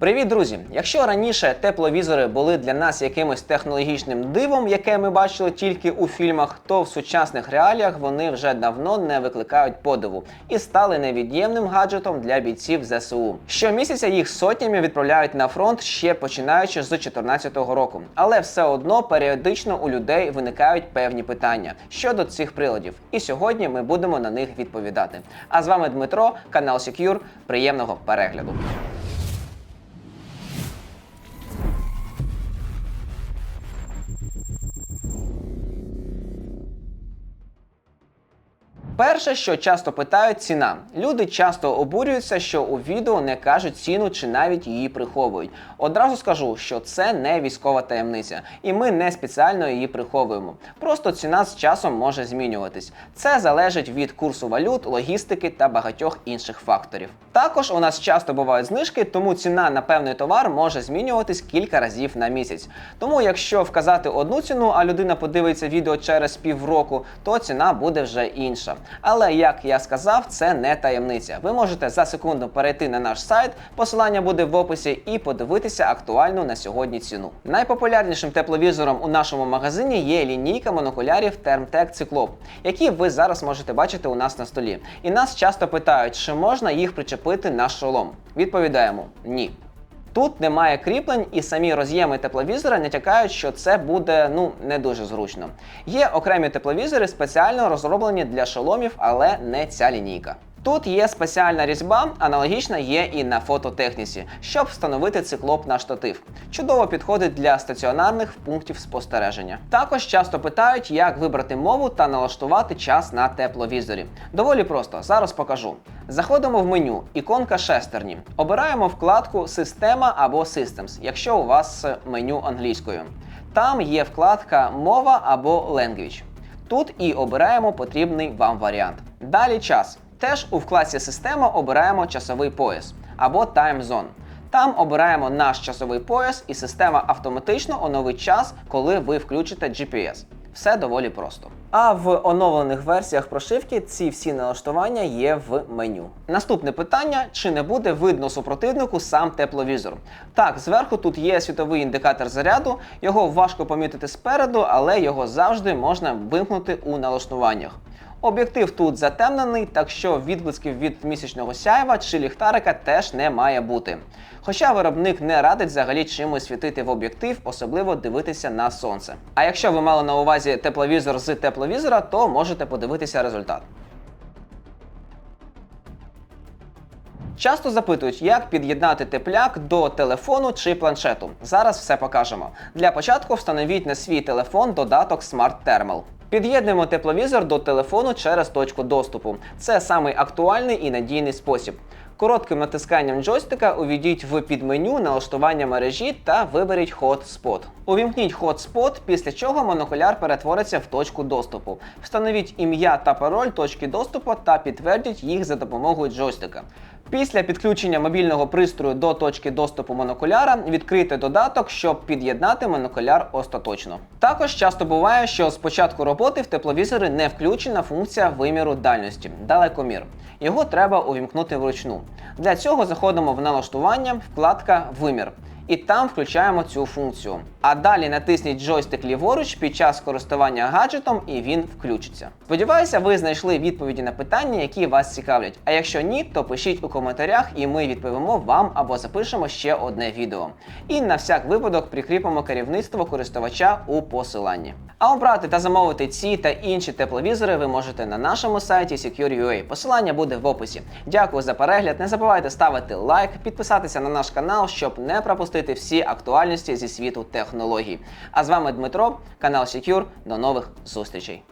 Привіт, друзі! Якщо раніше тепловізори були для нас якимось технологічним дивом, яке ми бачили тільки у фільмах, то в сучасних реаліях вони вже давно не викликають подиву і стали невід'ємним гаджетом для бійців ЗСУ. Щомісяця їх сотнями відправляють на фронт ще починаючи з 2014 року. Але все одно періодично у людей виникають певні питання щодо цих приладів. І сьогодні ми будемо на них відповідати. А з вами Дмитро, канал Secure. Приємного перегляду. Перше, що часто питають, ціна. Люди часто обурюються, що у відео не кажуть ціну чи навіть її приховують. Одразу скажу, що це не військова таємниця, і ми не спеціально її приховуємо. Просто ціна з часом може змінюватись. Це залежить від курсу валют, логістики та багатьох інших факторів. Також у нас часто бувають знижки, тому ціна на певний товар може змінюватись кілька разів на місяць. Тому, якщо вказати одну ціну, а людина подивиться відео через півроку, то ціна буде вже інша. Але як я сказав, це не таємниця. Ви можете за секунду перейти на наш сайт, посилання буде в описі, і подивитися актуальну на сьогодні ціну. Найпопулярнішим тепловізором у нашому магазині є лінійка монокулярів Thermtec Cyclop, які ви зараз можете бачити у нас на столі. І нас часто питають, чи можна їх причепити на шолом. Відповідаємо ні. Тут немає кріплень, і самі роз'єми тепловізора натякають, що це буде ну не дуже зручно. Є окремі тепловізори, спеціально розроблені для шоломів, але не ця лінійка. Тут є спеціальна різьба, аналогічна є і на фототехніці, щоб встановити циклоп на штатив. Чудово підходить для стаціонарних пунктів спостереження. Також часто питають, як вибрати мову та налаштувати час на тепловізорі. Доволі просто, зараз покажу. Заходимо в меню, іконка шестерні. Обираємо вкладку Система або Systems, якщо у вас меню англійською. Там є вкладка Мова або Language. Тут і обираємо потрібний вам варіант. Далі час. Теж у вкладці Система обираємо часовий пояс або Time Zone. Там обираємо наш часовий пояс, і система автоматично оновить час, коли ви включите GPS. Все доволі просто. А в оновлених версіях прошивки ці всі налаштування є в меню. Наступне питання: чи не буде видно супротивнику сам тепловізор? Так, зверху тут є світовий індикатор заряду, його важко помітити спереду, але його завжди можна вимкнути у налаштуваннях. Об'єктив тут затемнений, так що відблисків від місячного сяйва чи ліхтарика теж не має бути. Хоча виробник не радить взагалі чимось світити в об'єктив, особливо дивитися на сонце. А якщо ви мали на увазі тепловізор з тепловізора, то можете подивитися результат. Часто запитують, як під'єднати тепляк до телефону чи планшету. Зараз все покажемо. Для початку встановіть на свій телефон додаток Smart Thermal. Під'єднуємо тепловізор до телефону через точку доступу. Це самий актуальний і надійний спосіб. Коротким натисканням джойстика увійдіть в підменю налаштування мережі та виберіть Hotspot. Увімкніть Hotspot, після чого монокуляр перетвориться в точку доступу. Встановіть ім'я та пароль точки доступу та підтвердіть їх за допомогою джойстика. Після підключення мобільного пристрою до точки доступу монокуляра відкрити додаток, щоб під'єднати монокуляр остаточно. Також часто буває, що з початку роботи в тепловізори не включена функція виміру дальності далекомір. Його треба увімкнути вручну. Для цього заходимо в налаштування, вкладка Вимір. І там включаємо цю функцію. А далі натисніть джойстик ліворуч під час користування гаджетом, і він включиться. Сподіваюся, ви знайшли відповіді на питання, які вас цікавлять. А якщо ні, то пишіть у коментарях, і ми відповімо вам або запишемо ще одне відео. І на всяк випадок прикріпимо керівництво користувача у посиланні. А обрати та замовити ці та інші тепловізори ви можете на нашому сайті Secure.ua. Посилання буде в описі. Дякую за перегляд. Не забувайте ставити лайк, підписатися на наш канал, щоб не пропустити всі актуальності зі світу технологій. А з вами Дмитро, канал Secure. До нових зустрічей.